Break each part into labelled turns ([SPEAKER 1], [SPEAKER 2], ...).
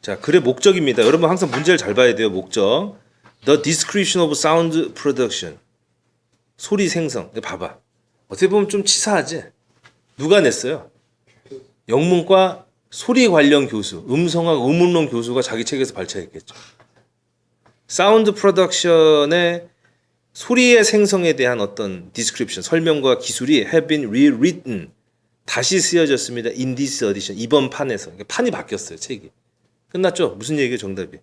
[SPEAKER 1] 자, 글의 목적입니다. 여러분 항상 문제를 잘 봐야 돼요. 목적. The description of sound production. 소리 생성. 봐봐. 어떻게 보면 좀 치사하지? 누가 냈어요? 영문과 소리 관련 교수, 음성학 의문론 교수가 자기 책에서 발췌했겠죠. 사운드 프로덕션의 소리의 생성에 대한 어떤 디스크립션, 설명과 기술이 have been rewritten 다시 쓰여졌습니다. in this edition 이번 판에서 그러니까 판이 바뀌었어요 책이 끝났죠? 무슨 얘기예요 정답이?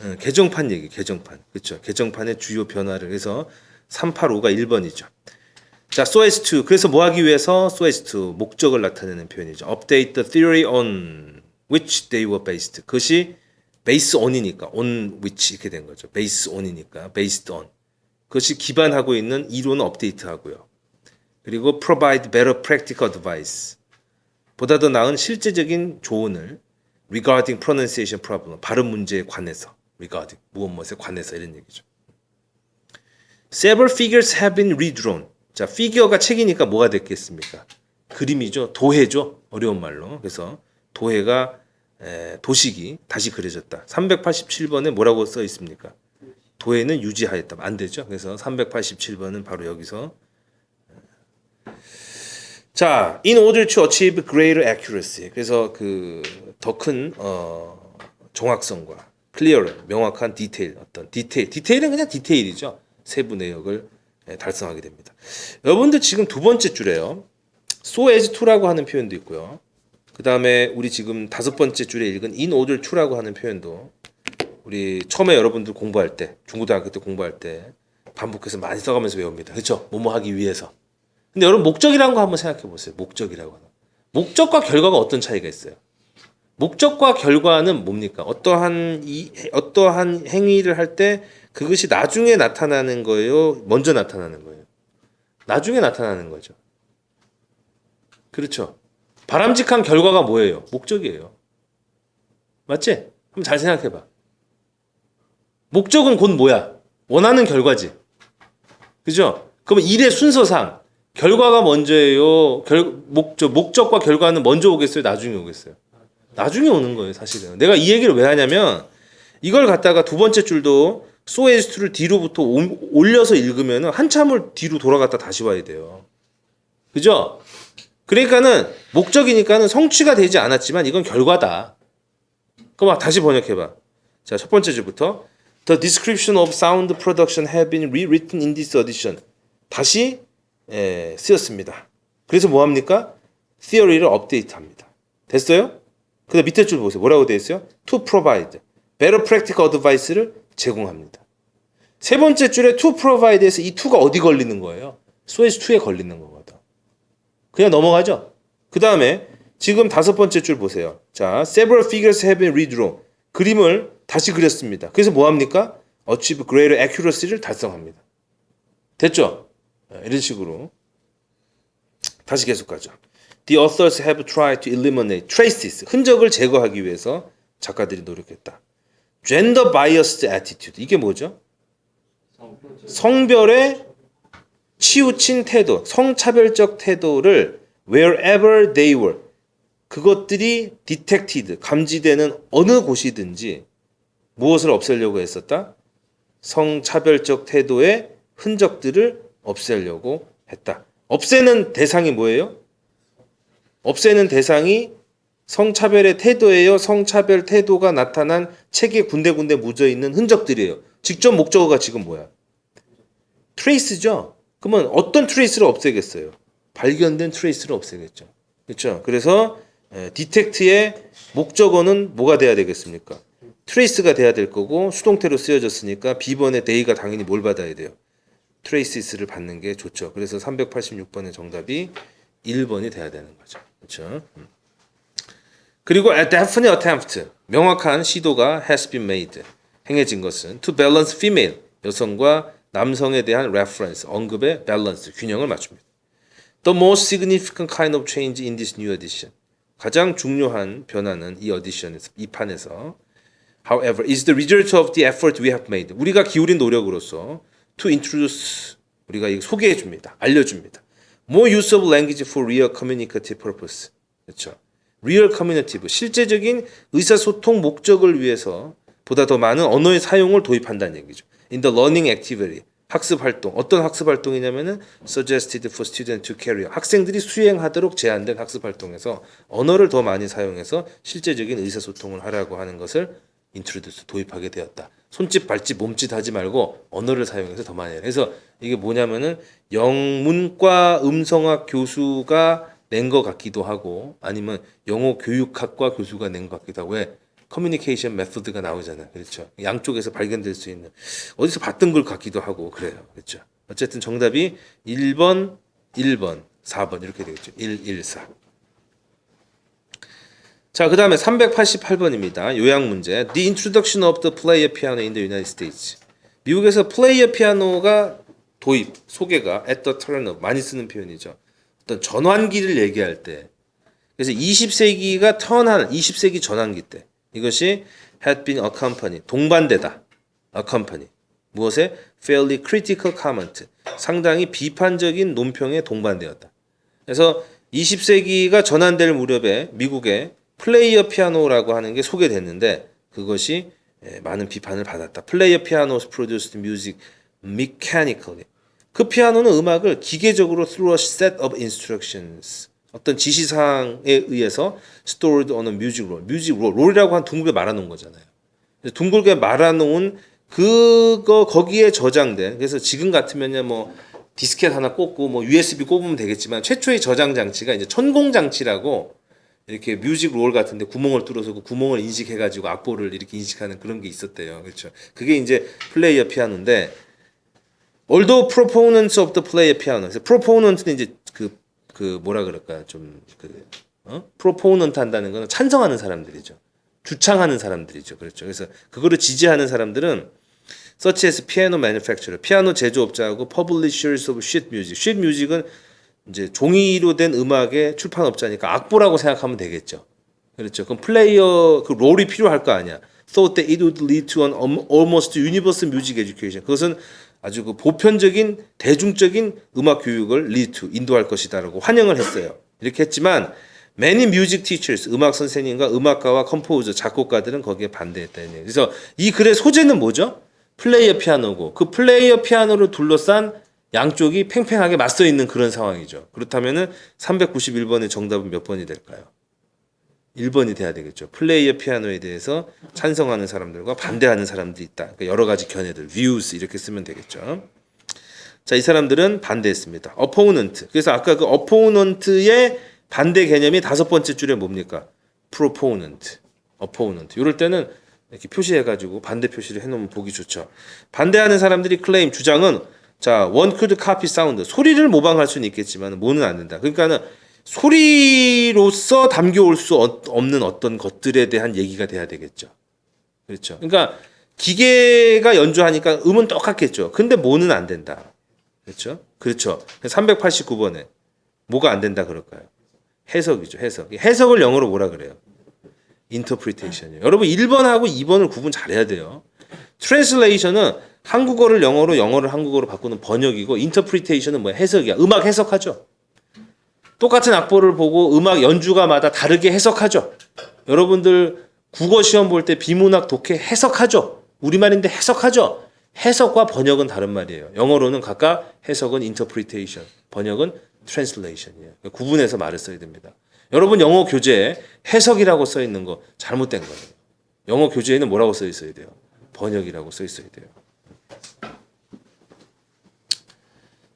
[SPEAKER 1] 어, 개정판 얘기 개정판 그렇죠? 개정판의 주요 변화를 해서 385가 1번이죠. 자, so as to 그래서 뭐 하기 위해서 so as to 목적을 나타내는 표현이죠. update the theory on which they were based. 그것이 base on이니까 on which 이렇게 된 거죠. base on이니까 based on. 그것이 기반하고 있는 이론을 업데이트하고요. 그리고 provide better practical advice. 보다 더 나은 실제적인 조언을 regarding pronunciation problem. 발음 문제에 관해서 regarding 무엇 무엇에 관해서 이런 얘기죠. Several figures have been redrawn. 자, 피규어가 책이니까 뭐가 됐겠습니까? 그림이죠. 도해죠. 어려운 말로. 그래서 도해가 에, 도식이 다시 그려졌다. 387번에 뭐라고 써 있습니까? 도해는 유지하였다. 안 되죠. 그래서 387번은 바로 여기서 자, in order to achieve greater accuracy. 그래서 그 더 큰 어, 정확성과 clear, 명확한 디테일, 어떤 디테일, 디테일은 그냥 디테일이죠. 세부 내역을 예, 달성하게 됩니다. 여러분들 지금 두 번째 줄에요. so as to라고 하는 표현도 있고요. 그 다음에 우리 지금 다섯 번째 줄에 읽은 in order to라고 하는 표현도 우리 처음에 여러분들 공부할 때 중고등학교 때 공부할 때 반복해서 많이 써가면서 외웁니다. 그렇죠? 뭐뭐 하기 위해서. 근데 여러분 목적이라는 거 한번 생각해 보세요. 목적이라고 하는. 목적과 결과가 어떤 차이가 있어요? 목적과 결과는 뭡니까? 어떠한 이 어떠한 행위를 할 때 그것이 나중에 나타나는 거예요. 먼저 나타나는 거예요. 나중에 나타나는 거죠. 그렇죠. 바람직한 결과가 뭐예요? 목적이에요. 맞지? 그럼 잘 생각해 봐. 목적은 곧 뭐야? 원하는 결과지. 그죠? 그러면 일의 순서상 결과가 먼저예요. 결, 목적, 목적과 결과는 먼저 오겠어요? 나중에 오겠어요? 나중에 오는 거예요, 사실은. 내가 이 얘기를 왜 하냐면 이걸 갖다가 두 번째 줄도 소에스트를 뒤로부터 올- 올려서 읽으면 한참을 뒤로 돌아갔다 다시 와야 돼요. 그죠? 그러니까는 목적이니까는 성취가 되지 않았지만 이건 결과다. 그럼 다시 번역해봐. 자, 첫 번째 줄부터 The description of sound production have been rewritten in this edition. 다시 에, 쓰였습니다. 그래서 뭐 합니까? theory를 업데이트합니다. 됐어요? 그다음 밑에 줄 보세요. 뭐라고 되어 있어요? To provide better practical advice를 제공합니다. 세 번째 줄에 to provide에서 이 to가 어디 걸리는 거예요? 소에스 2에 걸리는 거거든. 그냥 넘어가죠. 그 다음에 지금 다섯 번째 줄 보세요. 자, several figures have been redrawn. 그림을 다시 그렸습니다. 그래서 뭐 합니까? achieve greater accuracy를 달성합니다. 됐죠? 네, 이런 식으로 다시 계속 가죠. The authors have tried to eliminate traces, 흔적을 제거하기 위해서 작가들이 노력했다. gender biased attitude 이게 뭐죠? 성별에 치우친 태도, 성차별적 태도를 wherever they were 그것들이 detected, 감지되는 어느 곳이든지 무엇을 없애려고 했었다? 성차별적 태도의 흔적들을 없애려고 했다. 없애는 대상이 뭐예요? 없애는 대상이 성차별의 태도예요. 성차별 태도가 나타난 책에 군데군데 묻어 있는 흔적들이에요. 직접 목적어가 지금 뭐야? 트레이스죠. 그러면 어떤 트레이스를 없애겠어요? 발견된 트레이스를 없애겠죠. 그렇죠. 그래서 디텍트의 목적어는 뭐가 돼야 되겠습니까? 트레이스가 돼야 될 거고 수동태로 쓰여졌으니까 B번의 데이가 당연히 뭘 받아야 돼요? 트레이시스를 받는 게 좋죠. 그래서 386번의 정답이 1번이 돼야 되는 거죠. 그렇죠? 음. 그리고 a definite attempt 명확한 시도가 has been made 행해진 것은 to balance female 여성과 남성에 대한 reference 언급의 밸런스 균형을 맞춥니다. The most significant kind of change in this new edition 가장 중요한 변화는 이 어디션에서 이 판에서 however is the result of the effort we have made 우리가 기울인 노력으로서 to introduce 우리가 소개해 줍니다. 알려 줍니다. More use of language for real communicative purpose. 그렇죠. real communicative 실제적인 의사소통 목적을 위해서 보다 더 많은 언어의 사용을 도입한다는 얘기죠. in the learning activity 학습 활동 어떤 학습 활동이냐면은 suggested for student to carry. 학생들이 수행하도록 제한된 학습 활동에서 언어를 더 많이 사용해서 실제적인 의사소통을 하라고 하는 것을 introduce 도입하게 되었다. 손짓 발짓 몸짓 하지 말고 언어를 사용해서 더 많이 해라. 그래서 이게 뭐냐면은 영문과 음성학 교수가 낸 것 같기도 하고 아니면 영어 교육학과 교수가 낸 것 같기도 하고 왜 커뮤니케이션 메소드가 나오잖아요. 그렇죠. 양쪽에서 발견될 수 있는 어디서 봤던 걸 같기도 하고 그래요. 그렇죠. 어쨌든 정답이 1번, 1번, 4번 이렇게 되겠죠. 1, 1, 4. 자, 그 다음에 388번입니다. 요약 문제. The introduction of the player piano in the United States. 미국에서 플레이어 피아노가 도입, 소개가 at the turn of 많이 쓰는 표현이죠. 어떤 전환기를 얘기할 때. 그래서 20세기가 턴하는 20세기 전환기 때. 이것이 had been accompanied 동반되다. accompany. 무엇에 fairly critical comment. 상당히 비판적인 논평에 동반되었다. 그래서 20세기가 전환될 무렵에 미국에 플레이어 피아노라고 하는 게 소개됐는데 그것이 예, 많은 비판을 받았다. 플레이어 피아노's produced music. 그 피아노는 음악을 기계적으로 through a set of instructions 어떤 지시 사항에 의해서 stored on a music roll. music roll. 롤이라고 한 둥글게 말아 놓은 거잖아요. 그래서 둥글게 말아 놓은 그거 거기에 저장된 그래서 지금 같으면요 뭐 디스켓 하나 꽂고 뭐 USB 꼽으면 되겠지만 최초의 저장 장치가 이제 천공 장치라고 이렇게 뮤직 롤 같은데 구멍을 뚫어서 그 구멍을 인식해가지고 악보를 이렇게 인식하는 그런 게 있었대요. 그렇죠. 그게 이제 플레이어 피아노인데 although proponents of the player piano. 그래서 proponent는 이제 그, 그 뭐라 그럴까요? 좀 그, 어? proponent 한다는 거는 찬성하는 사람들이죠. 주창하는 사람들이죠. 그렇죠. 그래서 그거를 지지하는 사람들은 such as piano manufacturer, 피아노 제조업자하고 publishers of sheet music. sheet music은 이제 종이로 된 음악의 출판업자니까 악보라고 생각하면 되겠죠. 그렇죠. 그럼 플레이어 그 롤이 필요할 거 아니야. Thought that it would lead to an almost universal music education. 그것은 아주 그 보편적인 대중적인 음악 교육을 lead to 인도할 것이다라고 환영을 했어요. 이렇게 했지만 many music teachers 음악 선생님과 음악가와 컴포저 작곡가들은 거기에 반대했다는 얘기예요. 그래서 이 글의 소재는 뭐죠? 플레이어 피아노고 그 플레이어 피아노를 둘러싼 양쪽이 팽팽하게 맞서 있는 그런 상황이죠. 그렇다면은 391번의 정답은 몇 번이 될까요? 1번이 돼야 되겠죠. 플레이어 피아노에 대해서 찬성하는 사람들과 반대하는 사람들이 있다. 그러니까 여러 가지 견해들, views 이렇게 쓰면 되겠죠. 자, 이 사람들은 반대했습니다. opponent. 그래서 아까 그 opponent의 반대 개념이 다섯 번째 줄에 뭡니까? proponent, opponent. 이럴 때는 이렇게 표시해가지고 반대 표시를 해놓으면 보기 좋죠. 반대하는 사람들이 claim 주장은 자, one could copy sound. 소리를 모방할 수는 있겠지만 뭐는 안 된다. 그러니까는 소리로서 담겨올 수 어- 없는 어떤 것들에 대한 얘기가 돼야 되겠죠. 그렇죠. 그러니까 기계가 연주하니까 음은 똑같겠죠. 근데 뭐는 안 된다. 그렇죠? 그렇죠. 389번에 뭐가 안 된다 그럴까요? 해석이죠. 해석. 해석을 영어로 뭐라 그래요? interpretation이요. 여러분 1번하고 2번을 구분 잘해야 돼요. translation은 한국어를 영어로 영어를 한국어로 바꾸는 번역이고 interpretation은 뭐야? 해석이야. 음악 해석하죠. 똑같은 악보를 보고 음악 연주가마다 다르게 해석하죠. 여러분들 국어 시험 볼 때 비문학 독해 해석하죠. 우리말인데 해석하죠. 해석과 번역은 다른 말이에요. 영어로는 각각 해석은 interpretation, 번역은 translation이에요. 구분해서 말을 써야 됩니다. 여러분 영어 교재에 해석이라고 써 있는 거 잘못된 거예요. 영어 교재에는 뭐라고 써 있어야 돼요? 번역이라고 써 있어야 돼요.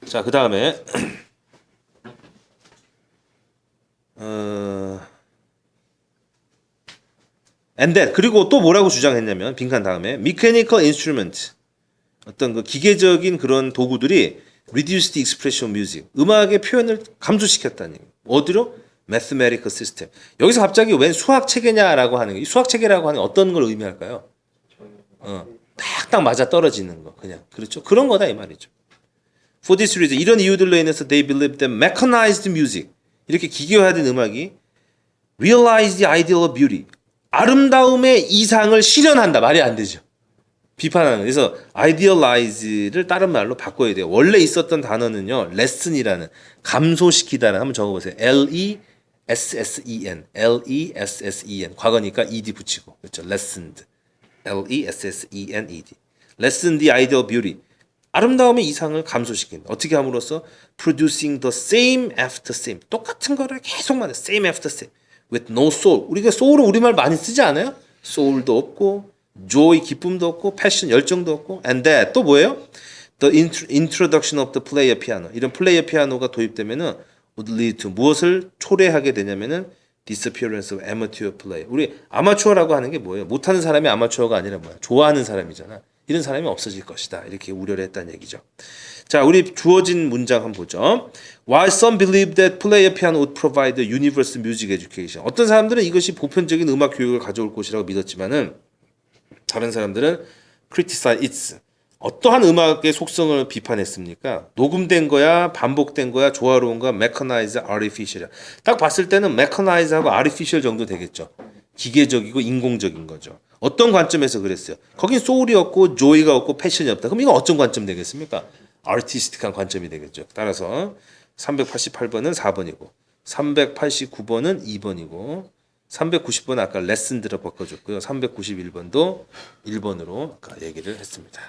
[SPEAKER 1] 자, 그 다음에 어... and that 그리고 또 뭐라고 주장했냐면 빈칸 다음에 mechanical instrument 어떤 그 기계적인 그런 도구들이 reduced the expression of music 음악의 표현을 감소시켰다는 얘기. 어디로? mathematical system. 여기서 갑자기 웬 수학 체계냐라고 하는 게 수학 체계라고 하는 게 어떤 걸 의미할까요? 어, 딱딱 맞아 떨어지는 거 그냥 그렇죠. 그런 거다 이 말이죠. For this reason 이런 이유들로 인해서 they believe that mechanized music 이렇게 기계화된 음악이 realize the ideal of beauty 아름다움의 이상을 실현한다 말이 안 되죠. 비판하는 그래서 idealize를 다른 말로 바꿔야 돼요. 원래 있었던 단어는요 lesson이라는 감소시키다는 한번 적어보세요. L E S S E N L E S S E N 과거니까 ed 붙이고 그렇죠. lessened L E S S E N E D lessen the idea of beauty 아름다움의 이상을 감소시킨다. 어떻게 함으로써 producing the same after same 똑같은 거를 계속 말해 same after same with no soul 우리가 soul을 우리말 많이 쓰지 않아요? soul도 없고 joy 기쁨도 없고 passion 열정도 없고 and that 또 뭐예요? The intro- introduction of the player piano 이런 플레이어 피아노가 도입되면은 would lead to 무엇을 초래하게 되냐면은 disappearance of amateur play. 우리 아마추어라고 하는 게 뭐예요? 못하는 사람이 아마추어가 아니라 뭐야? 좋아하는 사람이잖아. 이런 사람이 없어질 것이다. 이렇게 우려를 했다는 얘기죠. 자, 우리 주어진 문장 한번 보죠. While some believe that player piano would provide a universal music education. 어떤 사람들은 이것이 보편적인 음악 교육을 가져올 것이라고 믿었지만은 다른 사람들은 criticize its 어떠한 음악의 속성을 비판했습니까? 녹음된 거야, 반복된 거야, 조화로운 거야, mechanize, artificial. 딱 봤을 때는 mechanize하고 artificial 정도 되겠죠. 기계적이고 인공적인 거죠. 어떤 관점에서 그랬어요? 거긴 소울이 없고 조이가 없고 패션이 없다. 그럼 이건 어떤 관점 되겠습니까? 아티스틱한 관점이 되겠죠. 따라서 388번은 4번이고 389번은 2번이고 390번 아까 레슨들을 바꿔줬고요. 391번도 1번으로 아까 얘기를 했습니다.